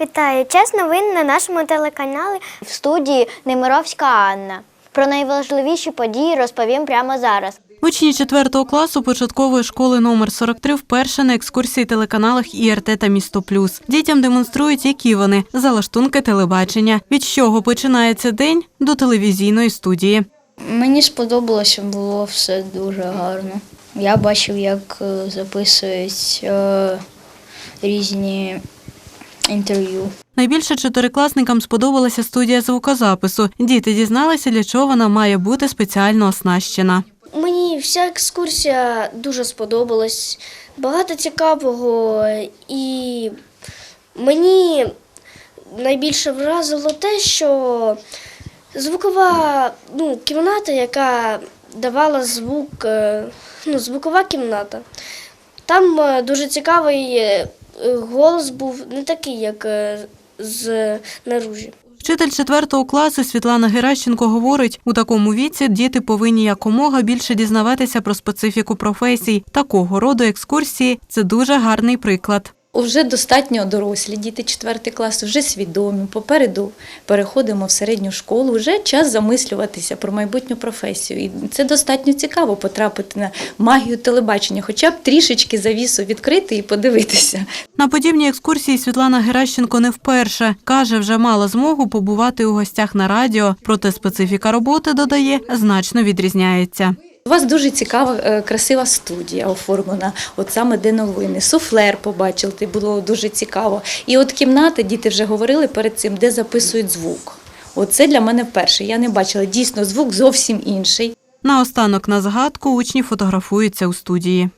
Вітаю! Час новин на нашому телеканалі. В студії Немировська Анна. Про найважливіші події розповім прямо зараз. Учні 4 класу початкової школи номер 43 вперше на екскурсії телеканалах ІРТ та Місто Плюс. Дітям демонструють, які вони залаштунки телебачення, від чого починається день до телевізійної студії. Мені сподобалося, було все дуже гарно. Я бачив, як е, записують е, різні інтерв'ю. Найбільше чотирикласникам сподобалася студія звукозапису. Діти дізналися, для чого вона має бути спеціально оснащена. Мені вся екскурсія дуже сподобалась. Багато цікавого, і мені найбільше вразило те, що звукова ну, кімната, яка давала звук, е, ну, звукова кімната. Там е, дуже цікавий е, голос був, не такий, як е, з наружі. Вчитель 4 класу Світлана Геращенко говорить, у такому віці діти повинні якомога більше дізнаватися про специфіку професій. Такого роду екскурсії це дуже гарний приклад. Вже достатньо дорослі діти 4 класу, вже свідомі. Попереду переходимо в середню школу. Вже час замислюватися про майбутню професію. І це достатньо цікаво потрапити на магію телебачення, хоча б трішечки завісу відкрити і подивитися. На подібній екскурсії Світлана Геращенко не вперше. Каже, вже мала змогу побувати у гостях на радіо, проте специфіка роботи, додає, значно відрізняється. У вас дуже цікава, е, красива студія оформлена, от саме де новини. Суфлер побачили, було дуже цікаво. І от кімната, діти вже говорили перед цим, де записують звук. Оце для мене вперше. Я не бачила. Дійсно, звук зовсім інший. Наостанок на згадку учні фотографуються у студії.